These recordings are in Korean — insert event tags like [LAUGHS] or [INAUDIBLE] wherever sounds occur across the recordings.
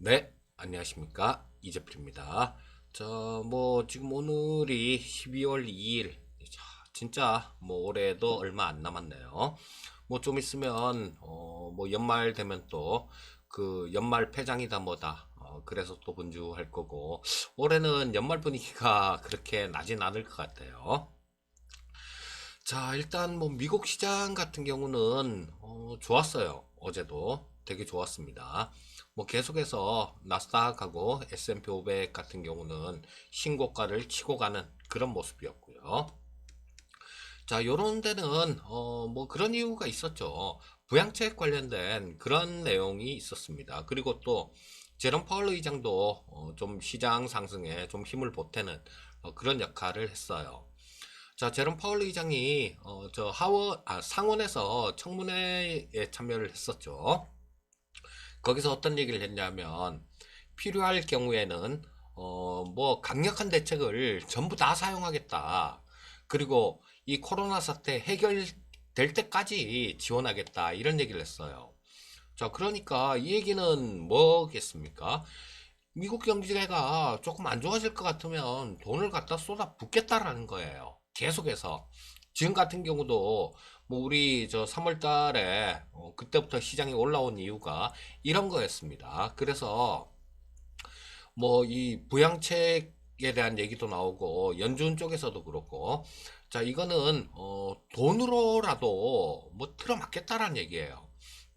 네, 안녕하십니까. 이재필입니다. 자, 뭐, 지금 오늘이 12월 2일. 자, 진짜, 뭐, 올해도 얼마 안 남았네요. 뭐, 좀 있으면, 어, 뭐, 연말 되면 또, 그, 연말 폐장이다 뭐다. 어, 그래서 또 분주할 거고, 올해는 연말 분위기가 [LAUGHS] 그렇게 나진 않을 것 같아요. 자, 일단 뭐 미국 시장 같은 경우는 어, 좋았어요. 어제도 되게 좋았습니다. 뭐 계속해서 나스닥하고 S&P 500 같은 경우는 신고가를 치고 가는 그런 모습이었고요. 자, 요런 데는 어, 뭐 그런 이유가 있었죠. 부양책 관련된 그런 내용이 있었습니다. 그리고 또 제롬 파월 의장도 어, 좀 시장 상승에 좀 힘을 보태는 어, 그런 역할을 했어요. 자, 제롬 파월 의장이 어, 저 하원 아, 상원에서 청문회에 참여를 했었죠. 거기서 어떤 얘기를 했냐면 필요할 경우에는 어, 뭐 강력한 대책을 전부 다 사용하겠다. 그리고 이 코로나 사태 해결될 때까지 지원하겠다. 이런 얘기를 했어요. 자, 그러니까 이 얘기는 뭐겠습니까? 미국 경제가 조금 안 좋아질 것 같으면 돈을 갖다 쏟아 붓겠다라는 거예요. 계속해서. 지금 같은 경우도 뭐 우리 저 3월 달에 어, 그때부터 시장이 올라온 이유가 이런 거였습니다. 그래서 뭐 이 부양책 에 대한 얘기도 나오고 연준 쪽에서도 그렇고 자 이거는 어 돈으로라도 뭐 틀어막겠다라는 얘기예요.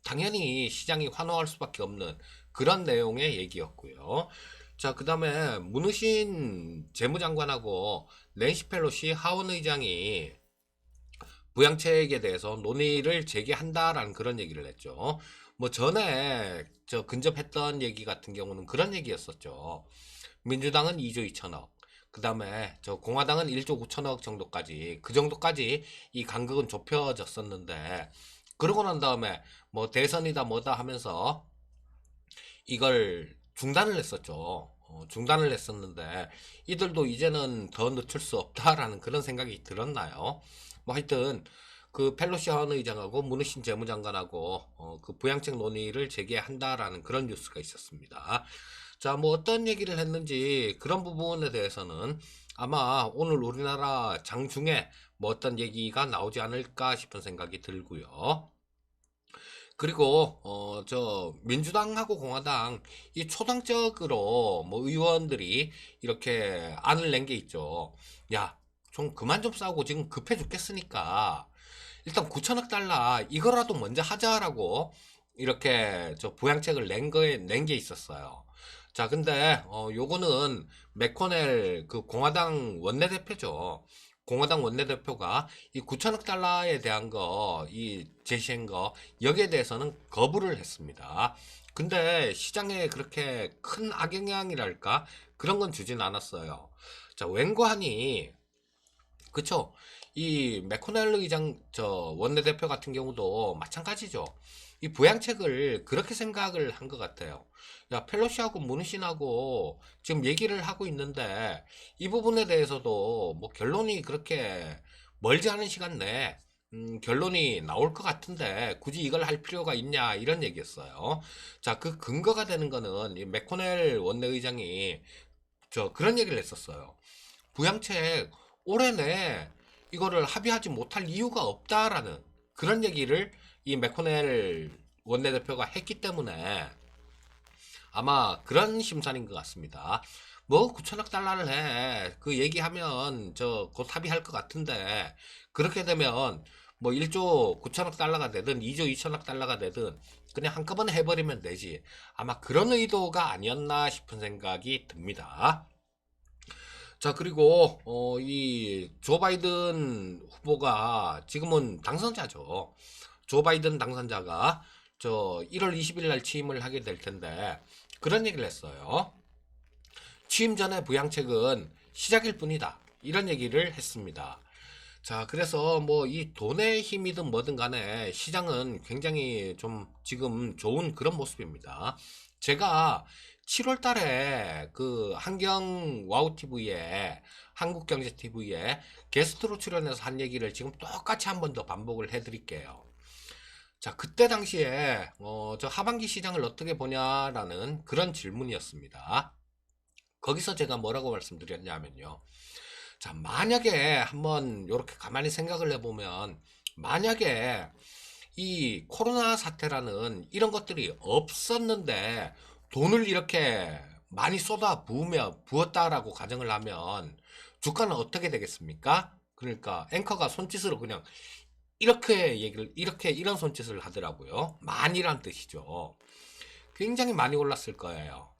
당연히 시장이 환호할 수밖에 없는 그런 내용의 얘기였고요. 자, 그 다음에 문우신 재무장관하고 낸시 펠로시 하원 의장이 부양책에 대해서 논의를 재개한다라는 그런 얘기를 했죠. 뭐 전에 저 근접했던 얘기 같은 경우는 그런 얘기였었죠. 민주당은 2조 2천억, 그 다음에 저 공화당은 1조 9천억 정도까지 그 정도까지 이 간극은 좁혀졌었는데 그러고 난 다음에 뭐 대선이다 뭐다 하면서 이걸 중단을 했었죠. 어, 중단을 했었는데 이들도 이제는 더 늦출 수 없다라는 그런 생각이 들었나요? 뭐 하여튼 그 펠로시 하원 의장하고 문우신 재무장관하고 어, 그 부양책 논의를 재개한다라는 그런 뉴스가 있었습니다. 자, 뭐 어떤 얘기를 했는지 그런 부분에 대해서는 아마 오늘 우리나라 장 중에 뭐 어떤 얘기가 나오지 않을까 싶은 생각이 들고요. 그리고 어 저 민주당하고 공화당 이 초당적으로 뭐 의원들이 이렇게 안을 낸 게 있죠. 야, 좀 그만 좀 싸우고 지금 급해 죽겠으니까 일단 9천억 달러 이거라도 먼저 하자라고 이렇게 저 부양책을 낸 거에 낸 게 있었어요. 자, 근데 어 요거는 맥코넬 그 공화당 원내대표죠. 공화당 원내대표가 이 9천억 달러에 대한 거, 이 제시한 거, 여기에 대해서는 거부를 했습니다. 근데 시장에 그렇게 큰 악영향이랄까? 그런 건 주진 않았어요. 자, 웬고하니, 그쵸? 이 맥코넬 의장, 저, 원내대표 같은 경우도 마찬가지죠. 이 부양책을 그렇게 생각을 한 것 같아요. 야, 펠로시하고 문우신하고 지금 얘기를 하고 있는데 이 부분에 대해서도 뭐 결론이 그렇게 멀지 않은 시간 내에 음, 결론이 나올 것 같은데 굳이 이걸 할 필요가 있냐 이런 얘기였어요. 자, 그 근거가 되는 거는 이 맥코넬 원내의장이 저 그런 얘기를 했었어요. 부양책 올해 내 이거를 합의하지 못할 이유가 없다라는 그런 얘기를 이 맥코넬 원내대표가 했기 때문에 아마 그런 심산인 것 같습니다. 뭐 9천억 달러를 해. 그 얘기하면 저 곧 합의할 것 같은데 그렇게 되면 뭐 1조 9천억 달러가 되든 2조 2천억 달러가 되든 그냥 한꺼번에 해버리면 되지. 아마 그런 의도가 아니었나 싶은 생각이 듭니다. 자, 그리고, 어, 이, 조 바이든 후보가 지금은 당선자죠. 조 바이든 당선자가 저 1월 20일 날 취임을 하게 될 텐데, 그런 얘기를 했어요. 취임 전에 부양책은 시작일 뿐이다. 이런 얘기를 했습니다. 자, 그래서 뭐 이 돈의 힘이든 뭐든 간에 시장은 굉장히 좀 지금 좋은 그런 모습입니다. 제가 7월 달에 그 한경 와우 TV에 한국경제 TV에 게스트로 출연해서 한 얘기를 지금 똑같이 한 번 더 반복을 해 드릴게요. 자, 그때 당시에, 어, 저 하반기 시장을 어떻게 보냐라는 그런 질문이었습니다. 거기서 제가 뭐라고 말씀드렸냐면요. 자, 만약에 한번 이렇게 가만히 생각을 해보면, 만약에 이 코로나 사태라는 이런 것들이 없었는데 돈을 이렇게 많이 쏟아 부으며 부었다라고 가정을 하면 주가는 어떻게 되겠습니까? 그러니까 앵커가 손짓으로 그냥 이렇게 얘기를 이렇게 이런 손짓을 하더라고요. 많이란 뜻이죠. 굉장히 많이 올랐을 거예요.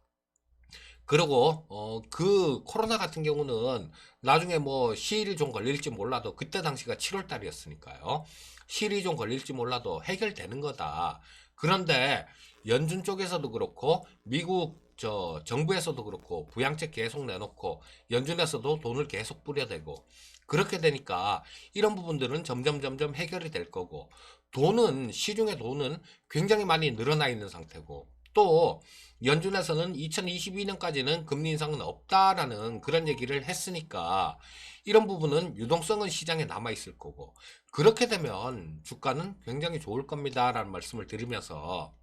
그리고 어, 그 코로나 같은 경우는 나중에 뭐 시일이 좀 걸릴지 몰라도 그때 당시가 7월 달이었으니까요. 시일이 좀 걸릴지 몰라도 해결되는 거다. 그런데 연준 쪽에서도 그렇고 미국 저 정부에서도 그렇고 부양책 계속 내놓고 연준에서도 돈을 계속 뿌려대고 그렇게 되니까 이런 부분들은 점점 점점 해결이 될 거고 돈은 시중의 돈은 굉장히 많이 늘어나 있는 상태고 또 연준에서는 2022년까지는 금리 인상은 없다라는 그런 얘기를 했으니까 이런 부분은 유동성은 시장에 남아 있을 거고 그렇게 되면 주가는 굉장히 좋을 겁니다라는 말씀을 드리면서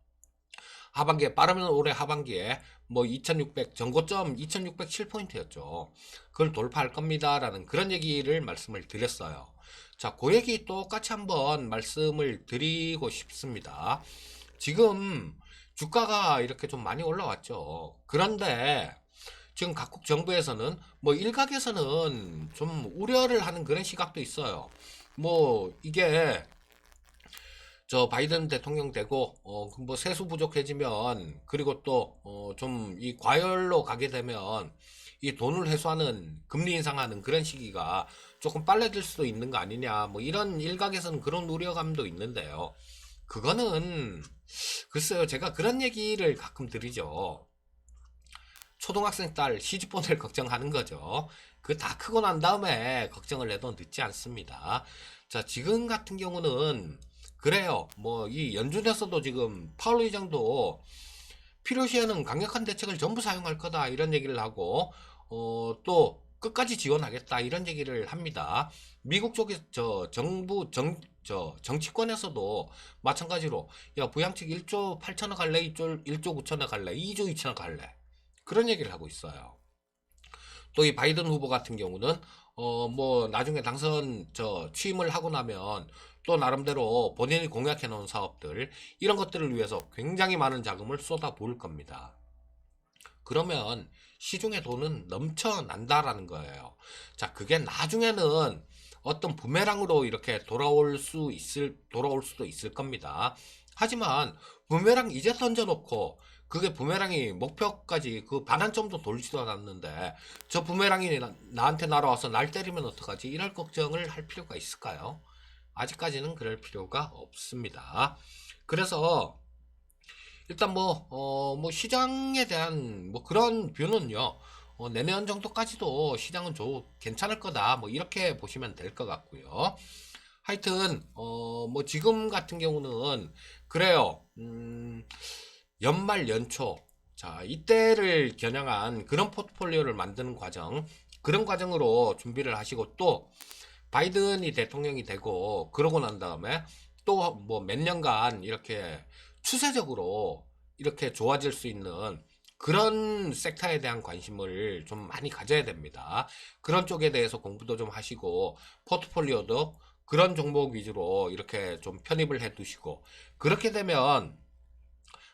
하반기에 빠르면 올해 하반기에 뭐 2600 전고점 2607포인트였죠. 그걸 돌파할 겁니다라는 그런 얘기를 말씀을 드렸어요. 자, 그 얘기 똑같이 한번 말씀을 드리고 싶습니다. 지금 주가가 이렇게 좀 많이 올라왔죠. 그런데 지금 각국 정부에서는 뭐 일각에서는 좀 우려를 하는 그런 시각도 있어요. 뭐 이게 저 바이든 대통령 되고 어뭐 세수 부족해지면 그리고 또 어 좀 이 과열로 가게 되면 이 돈을 회수하는 금리 인상하는 그런 시기가 조금 빨라질 수도 있는 거 아니냐 뭐 이런 일각에서는 그런 우려감도 있는데요. 그거는 글쎄요 제가 그런 얘기를 가끔 드리죠. 초등학생 딸 시집 보낼 [LAUGHS] 걱정하는 거죠. 그 다 크고 난 다음에 걱정을 해도 늦지 않습니다. 자, 지금 같은 경우는 그래요. 뭐 이 연준에서도 지금 파월 의장도 필요시에는 강력한 대책을 전부 사용할 거다 이런 얘기를 하고 어, 또 끝까지 지원하겠다 이런 얘기를 합니다. 미국 쪽에 저 정부 정 저 정치권에서도 마찬가지로 야 부양책 1조 8천억 할래 1조 1조 9천억 할래 2조 2천억 할래 그런 얘기를 하고 있어요. 또 이 바이든 후보 같은 경우는 어 뭐 나중에 당선 저 취임을 하고 나면 또 나름대로 본인이 공약해 놓은 사업들 이런 것들을 위해서 굉장히 많은 자금을 쏟아 부을 겁니다. 그러면 시중에 돈은 넘쳐난다라는 거예요. 자, 그게 나중에는 어떤 부메랑으로 이렇게 돌아올 수 있을, 돌아올 수도 있을 겁니다. 하지만 부메랑 이제 던져놓고 그게 부메랑이 목표까지 그반한 점도 돌지도 않았는데 저 부메랑이 나, 나한테 날아와서 날 때리면 어떡하지? 이럴 걱정을 할 필요가 있을까요? 아직까지는 그럴 필요가 없습니다. 그래서 일단 뭐, 어, 뭐 시장에 대한 뭐 그런 뷰는요. 어, 내년 정도까지도 시장은 좀 괜찮을 거다. 뭐 이렇게 보시면 될 것 같고요. 하여튼 어, 뭐 지금 같은 경우는 그래요. 음, 연말 연초 자 이때를 겨냥한 그런 포트폴리오를 만드는 과정 그런 과정으로 준비를 하시고 또 바이든이 대통령이 되고 그러고 난 다음에 또 뭐 몇 년간 이렇게 추세적으로 이렇게 좋아질 수 있는 그런 섹터에 대한 관심을 좀 많이 가져야 됩니다. 그런 쪽에 대해서 공부도 좀 하시고 포트폴리오도 그런 종목 위주로 이렇게 좀 편입을 해 두시고 그렇게 되면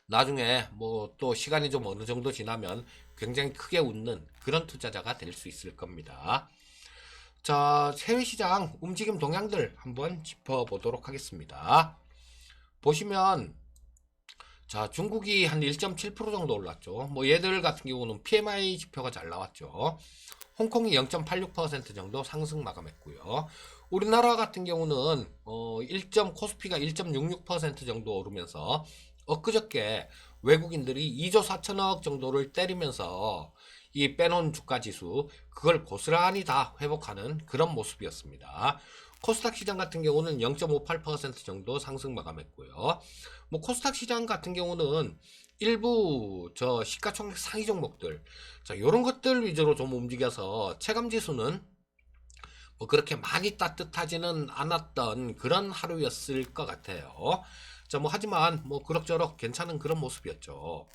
나중에 뭐 또 시간이 좀 어느 정도 지나면 굉장히 크게 웃는 그런 투자자가 될 수 있을 겁니다. 자, 해외 시장 움직임 동향들 한번 짚어보도록 하겠습니다. 보시면 자, 중국이 한 1.7% 정도 올랐죠. 뭐 얘들 같은 경우는 PMI 지표가 잘 나왔죠. 홍콩이 0.86% 정도 상승 마감했고요. 우리나라 같은 경우는 어, 1. 코스피가 1.66% 정도 오르면서 엊그저께 외국인들이 2조 4천억 정도를 때리면서 이 빼놓은 주가 지수 그걸 고스란히 다 회복하는 그런 모습이었습니다. 코스닥 시장 같은 경우는 0.58% 정도 상승 마감했고요. 뭐 코스닥 시장 같은 경우는 일부 저 시가총액 상위 종목들 자 요런 것들 위주로 좀 움직여서 체감 지수는 뭐 그렇게 많이 따뜻하지는 않았던 그런 하루였을 것 같아요. 자, 뭐 하지만 뭐 그럭저럭 괜찮은 그런 모습이었죠.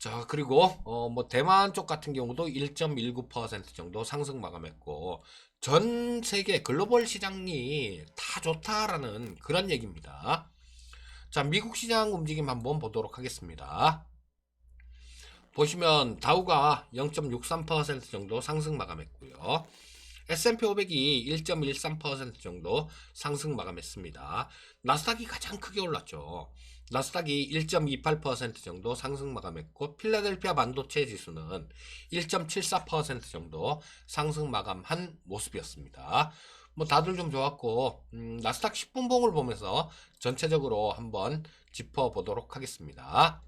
자, 그리고 어 뭐 대만 쪽 같은 경우도 1.19% 정도 상승 마감했고 전 세계 글로벌 시장이 다 좋다라는 그런 얘기입니다. 자, 미국 시장 움직임 한번 보도록 하겠습니다. 보시면 다우가 0.63% 정도 상승 마감했고요. S&P 500이 1.13% 정도 상승 마감했습니다. 나스닥이 가장 크게 올랐죠. 나스닥이 1.28% 정도 상승 마감했고 필라델피아 반도체 지수는 1.74% 정도 상승 마감한 모습이었습니다. 뭐 다들 좀 좋았고 음, 나스닥 10분봉을 보면서 전체적으로 한번 짚어 보도록 하겠습니다.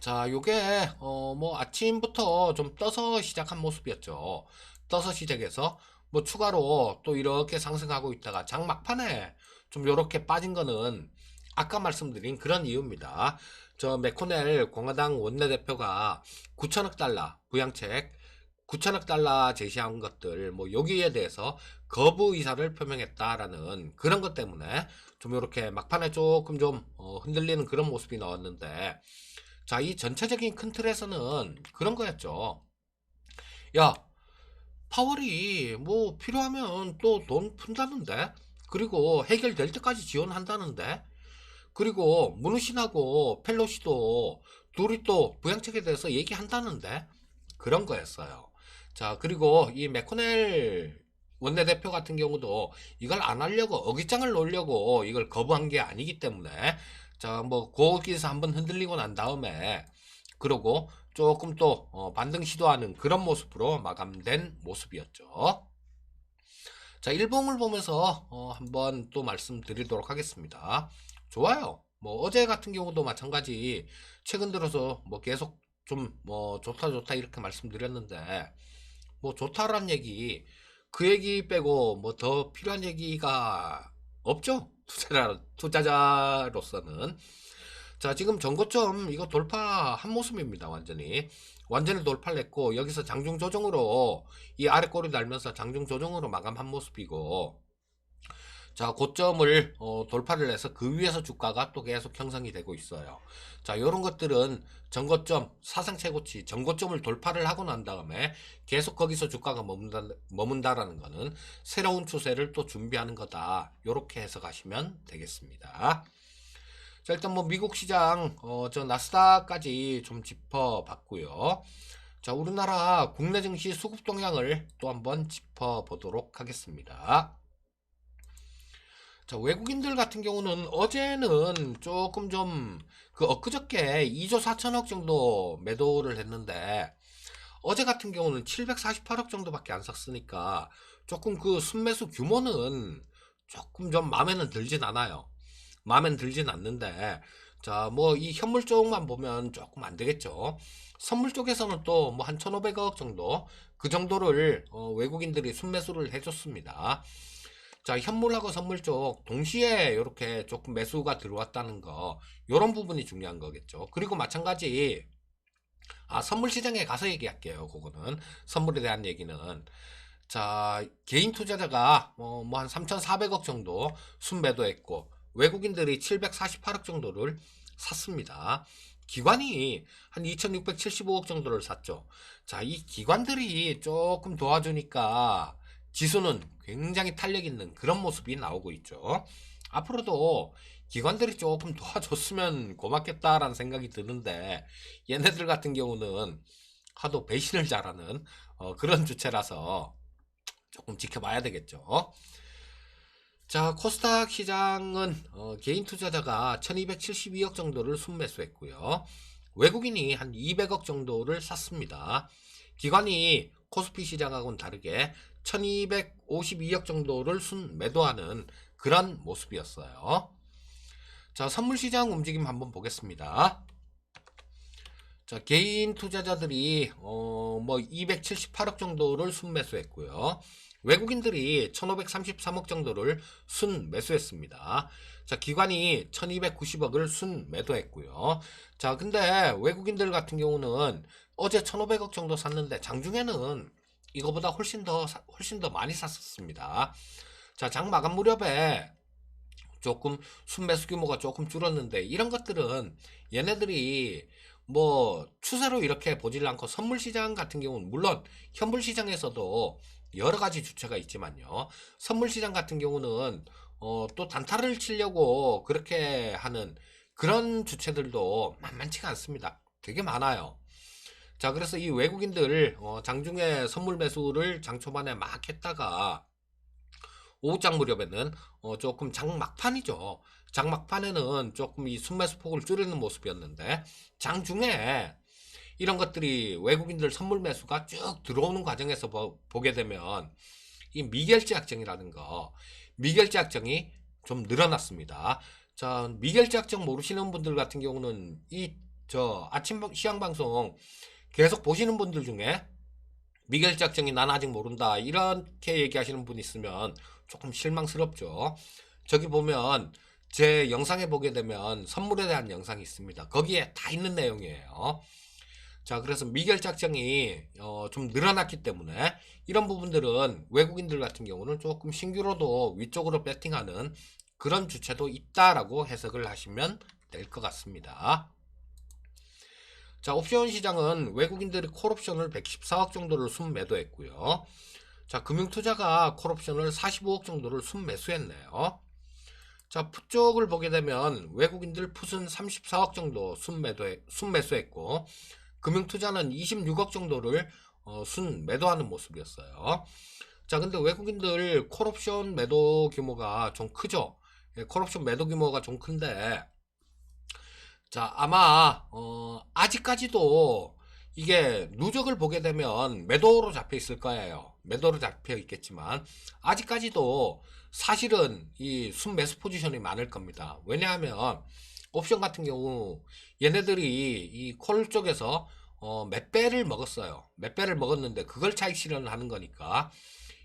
자, 요게 어 뭐 아침부터 좀 떠서 시작한 모습이었죠. 떠서 시작해서 뭐 추가로 또 이렇게 상승하고 있다가 장 막판에 좀 요렇게 빠진 거는 아까 말씀드린 그런 이유입니다. 저 맥코넬 공화당 원내대표가 9천억 달러 부양책 9천억 달러 제시한 것들 뭐 여기에 대해서 거부 의사를 표명했다라는 그런 것 때문에 좀 이렇게 막판에 조금 좀 어, 흔들리는 그런 모습이 나왔는데 자, 이 전체적인 큰 틀에서는 그런 거였죠. 야, 파월이 뭐 필요하면 또 돈 푼다는데? 그리고 해결될 때까지 지원한다는데? 그리고 문우신하고 펠로시도 둘이 또 부양책에 대해서 얘기한다는데? 그런 거였어요. 자, 그리고 이 맥코넬 원내대표 같은 경우도 이걸 안 하려고 어깃장을 놓으려고 이걸 거부한 게 아니기 때문에 자, 뭐 거기서 한번 흔들리고 난 다음에 그러고 조금 또 어, 반등 시도하는 그런 모습으로 마감된 모습이었죠. 자, 일봉을 보면서 어, 한번 또 말씀드리도록 하겠습니다. 좋아요. 뭐 어제 같은 경우도 마찬가지 최근 들어서 뭐 계속 좀 뭐 좋다 좋다 이렇게 말씀드렸는데 뭐 좋다란 얘기 그 얘기 빼고 뭐 더 필요한 얘기가 없죠. 투자자, 투자자로서는. 자, 지금 전고점 이거 돌파한 모습입니다. 완전히. 완전히 돌파를 했고, 여기서 장중 조정으로 이 아래 꼬리 달면서 장중 조정으로 마감한 모습이고, 자, 고점을 어, 돌파를 해서 그 위에서 주가가 또 계속 형성이 되고 있어요. 자, 이런 것들은 전고점, 사상 최고치, 전고점을 돌파를 하고 난 다음에 계속 거기서 주가가 머문다, 머문다라는 거는 새로운 추세를 또 준비하는 거다. 이렇게 해석하시면 되겠습니다. 자, 일단 뭐 미국 시장, 어, 저 나스닥까지 좀 짚어봤고요. 자, 우리나라 국내 증시 수급 동향을 또 한번 짚어보도록 하겠습니다. 자, 외국인들 같은 경우는 어제는 조금 좀, 그, 엊그저께 2조 4천억 정도 매도를 했는데, 어제 같은 경우는 748억 정도밖에 안 샀으니까, 조금 그 순매수 규모는 조금 좀 마음에는 들진 않아요. 마음에는 들진 않는데, 자, 뭐, 이 현물 쪽만 보면 조금 안 되겠죠. 선물 쪽에서는 또 뭐 한 1,500억 정도, 그 정도를, 어, 외국인들이 순매수를 해줬습니다. 자, 현물하고 선물 쪽 동시에 이렇게 조금 매수가 들어왔다는 거, 이런 부분이 중요한 거겠죠. 그리고 마찬가지, 아, 선물 시장에 가서 얘기할게요. 그거는. 선물에 대한 얘기는. 자, 개인 투자자가 뭐, 뭐 한 3,400억 정도 순매도했고, 외국인들이 748억 정도를 샀습니다. 기관이 한 2,675억 정도를 샀죠. 자, 이 기관들이 조금 도와주니까 지수는 굉장히 탄력 있는 그런 모습이 나오고 있죠. 앞으로도 기관들이 조금 도와줬으면 고맙겠다라는 생각이 드는데 얘네들 같은 경우는 하도 배신을 잘하는 어, 그런 주체라서 조금 지켜봐야 되겠죠. 자, 코스닥 시장은 어, 개인 투자자가 1272억 정도를 순매수했고요. 외국인이 한 200억 정도를 샀습니다. 기관이 코스피 시장하고는 다르게 1252억 정도를 순 매도하는 그런 모습이었어요. 자, 선물 시장 움직임 한번 보겠습니다. 자, 개인 투자자들이 어, 뭐 278억 정도를 순매수했고요. 외국인들이 1533억 정도를 순 매수했습니다. 자, 기관이 1290억을 순 매도했고요. 자, 근데 외국인들 같은 경우는 어제 1500억 정도 샀는데 장중에는 이거보다 훨씬 더 사- 훨씬 더 많이 샀었습니다. 자, 장 마감 무렵에 조금 순매수 규모가 조금 줄었는데 이런 것들은 얘네들이 뭐 추세로 이렇게 보질 않고 선물 시장 같은 경우는 물론 현물 시장에서도 여러 가지 주체가 있지만요. 선물 시장 같은 경우는 어, 또 단타를 치려고 그렇게 하는 그런 주체들도 만만치가 않습니다. 되게 많아요. 자, 그래서 이 외국인들 어, 장중에 선물 매수를 장 초반에 막 했다가 오후장 무렵에는 어, 조금 장 막판이죠. 장 막판에는 조금 이 순매수 폭을 줄이는 모습이었는데 장중에 이런 것들이 외국인들 선물 매수가 쭉 들어오는 과정에서 보, 게 되면 이 미결제 약정이라는 거 미결제 약정이 좀 늘어났습니다. 자, 미결제 약정 모르시는 분들 같은 경우는 이 저 아침 방- 시황 방송 계속 보시는 분들 중에 미결제 약정이 난 아직 모른다 이렇게 얘기하시는 분 있으면 조금 실망스럽죠. 저기 보면 제 영상에 보게 되면 선물에 대한 영상이 있습니다. 거기에 다 있는 내용이에요. 자, 그래서 미결 작정이 어, 좀 늘어났기 때문에 이런 부분들은 외국인들 같은 경우는 조금 신규로도 위쪽으로 배팅하는 그런 주체도 있다라고 해석을 하시면 될 것 같습니다. 자, 옵션 시장은 외국인들이 콜옵션을 114억 정도를 순매도했고요. 자, 금융투자가 콜옵션을 45억 정도를 순매수했네요. 자, 풋 쪽을 보게 되면 외국인들 풋은 34억 정도 순매도 순매수했고 금융투자는 26억 정도를 어, 순 매도하는 모습이었어요. 자, 근데 외국인들 콜옵션 매도 규모가 좀 크죠. 예, 콜옵션 매도 규모가 좀 큰데 자, 아마 어, 아직까지도 이게 누적을 보게 되면 매도로 잡혀 있을 거예요. 매도로 잡혀 있겠지만 아직까지도 사실은 이 순매수 포지션이 많을 겁니다. 왜냐하면 옵션 같은 경우 얘네들이 이 콜 쪽에서 어, 몇 배를 먹었어요. 몇 배를 먹었는데 그걸 차익 실현을 하는 거니까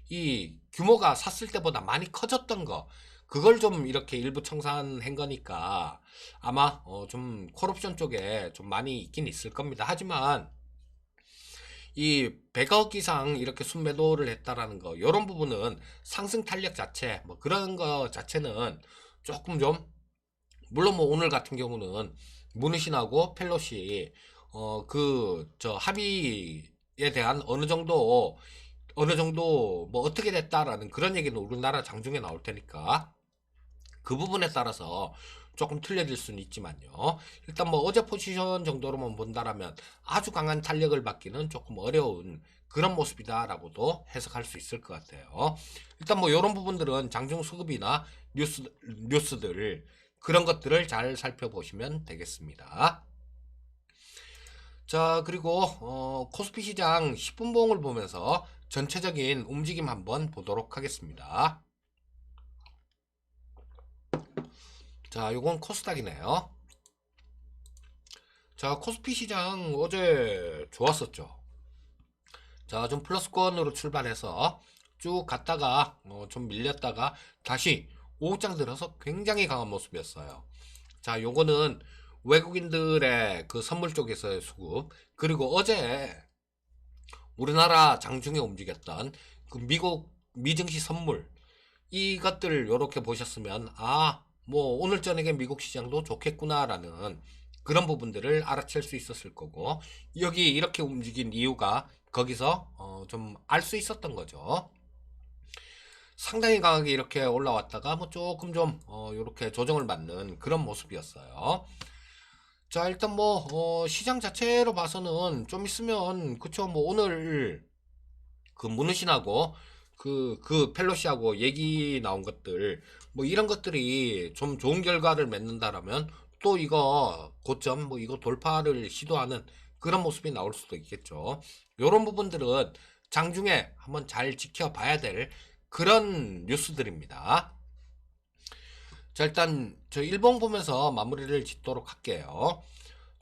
이 규모가 샀을 때보다 많이 커졌던 거 그걸 좀 이렇게 일부 청산한 거니까 아마 어, 좀 콜옵션 쪽에 좀 많이 있긴 있을 겁니다. 하지만 이 100억 이상 이렇게 순매도를 했다라는 거, 이런 부분은 상승 탄력 자체, 뭐 그런 거 자체는 조금 좀, 물론 뭐 오늘 같은 경우는 문희신하고 펠로시, 어, 그, 저 합의에 대한 어느 정도, 어느 정도 뭐 어떻게 됐다라는 그런 얘기는 우리나라 장중에 나올 테니까 그 부분에 따라서 조금 틀려질 수는 있지만요. 일단 뭐 어제 포지션 정도로만 본다라면 아주 강한 탄력을 받기는 조금 어려운 그런 모습이다라고도 해석할 수 있을 것 같아요. 일단 뭐 이런 부분들은 장중 수급이나 뉴스 뉴스들 그런 것들을 잘 살펴보시면 되겠습니다. 자 그리고 어, 코스피 시장 10분 봉을 보면서 전체적인 움직임 한번 보도록 하겠습니다. 자, 요건 코스닥이네요. 자, 코스피 시장 어제 좋았었죠. 자, 좀 플러스권으로 출발해서 쭉 갔다가 어, 좀 밀렸다가 다시 오후장 들어서 굉장히 강한 모습이었어요. 자, 요거는 외국인들의 그 선물 쪽에서의 수급 그리고 어제 우리나라 장중에 움직였던 그 미국 미증시 선물 이것들 요렇게 보셨으면 아 뭐 오늘 저녁에 미국 시장도 좋겠구나라는 그런 부분들을 알아챌 수 있었을 거고 여기 이렇게 움직인 이유가 거기서 어 좀 알 수 있었던 거죠. 상당히 강하게 이렇게 올라왔다가 뭐 조금 좀어 요렇게 조정을 받는 그런 모습이었어요. 자 일단 뭐 어 시장 자체로 봐서는 좀 있으면 그쵸 뭐 오늘 그 문우신하고 그, 그 펠로시하고 얘기 나온 것들, 뭐 이런 것들이 좀 좋은 결과를 맺는다라면 또 이거 고점, 뭐 이거 돌파를 시도하는 그런 모습이 나올 수도 있겠죠. 요런 부분들은 장중에 한번 잘 지켜봐야 될 그런 뉴스들입니다. 자, 일단 저 일본 보면서 마무리를 짓도록 할게요.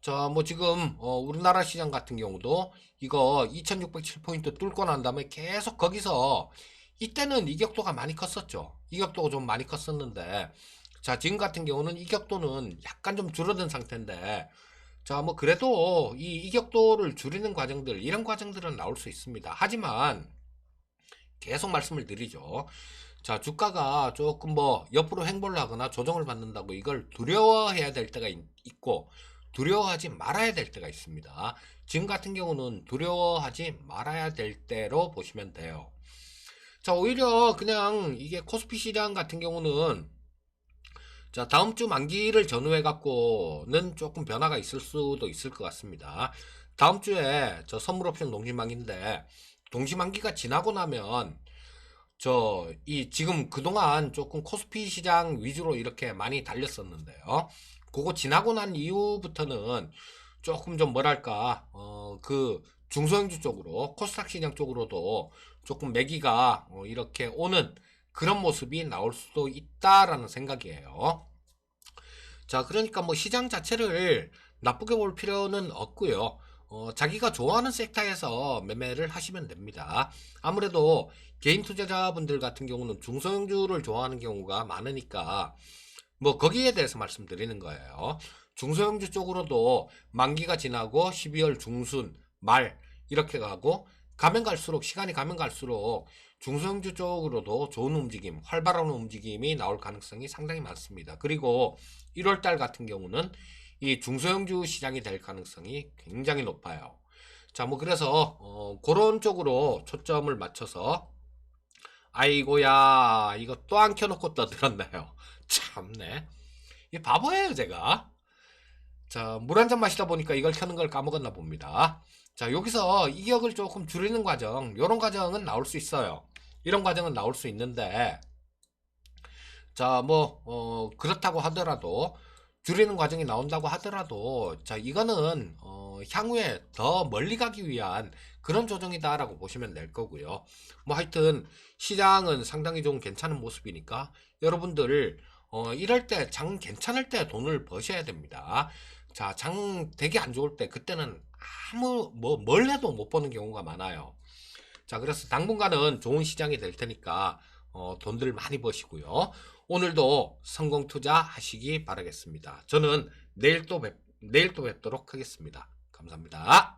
자, 뭐 지금 어, 우리나라 시장 같은 경우도 이거 2607포인트 뚫고 난 다음에 계속 거기서 이때는 이격도가 많이 컸었죠. 이격도가 좀 많이 컸었는데 자, 지금 같은 경우는 이격도는 약간 좀 줄어든 상태인데 자, 뭐 그래도 이 이격도를 줄이는 과정들 이런 과정들은 나올 수 있습니다. 하지만 계속 말씀을 드리죠. 자, 주가가 조금 뭐 옆으로 행보를 하거나 조정을 받는다고 이걸 두려워해야 될 때가 있, 있고 두려워하지 말아야 될 때가 있습니다. 지금 같은 경우는 두려워하지 말아야 될 때로 보시면 돼요. 자, 오히려 그냥 이게 코스피 시장 같은 경우는 자, 다음 주 만기를 전후해 갖고는 조금 변화가 있을 수도 있을 것 같습니다. 다음 주에 저 선물 옵션 동시만기인데 동시만기가 지나고 나면 저 이 지금 그동안 조금 코스피 시장 위주로 이렇게 많이 달렸었는데요. 그거 지나고 난 이후부터는 조금 좀 뭐랄까 어 그 중소형주 쪽으로 코스닥 시장 쪽으로도 조금 매기가 어 이렇게 오는 그런 모습이 나올 수도 있다라는 생각이에요. 자, 그러니까 뭐 시장 자체를 나쁘게 볼 필요는 없고요. 어, 자기가 좋아하는 섹터에서 매매를 하시면 됩니다. 아무래도 개인 투자자분들 같은 경우는 중소형주를 좋아하는 경우가 많으니까 뭐 거기에 대해서 말씀드리는 거예요. 중소형주 쪽으로도 만기가 지나고 12월 중순 말 이렇게 가고 가면 갈수록 시간이 가면 갈수록 중소형주 쪽으로도 좋은 움직임, 활발한 움직임이 나올 가능성이 상당히 많습니다. 그리고 1월 달 같은 경우는 이 중소형주 시장이 될 가능성이 굉장히 높아요. 자, 뭐 그래서 어, 그런 쪽으로 초점을 맞춰서 아이고야 이거 또 안 켜놓고 떠들었나요? [LAUGHS] 참네. 이 바보예요 제가. 자, 물 한 잔 마시다 보니까 이걸 켜는 걸 까먹었나 봅니다. 자, 여기서 이격을 조금 줄이는 과정, 이런 과정은 나올 수 있어요. 이런 과정은 나올 수 있는데, 자, 뭐, 어, 그렇다고 하더라도, 줄이는 과정이 나온다고 하더라도, 자, 이거는, 어, 향후에 더 멀리 가기 위한 그런 조정이다라고 보시면 될 거고요. 뭐 하여튼, 시장은 상당히 좀 괜찮은 모습이니까, 여러분들, 어, 이럴 때, 장 괜찮을 때 돈을 버셔야 됩니다. 자, 장 되게 안 좋을 때, 그때는 아무, 뭐, 뭘 해도 못 버는 경우가 많아요. 자, 그래서 당분간은 좋은 시장이 될 테니까, 어, 돈들 많이 버시고요. 오늘도 성공 투자 하시기 바라겠습니다. 저는 내일 또 뵙, 내일 또 뵙도록 하겠습니다. 감사합니다.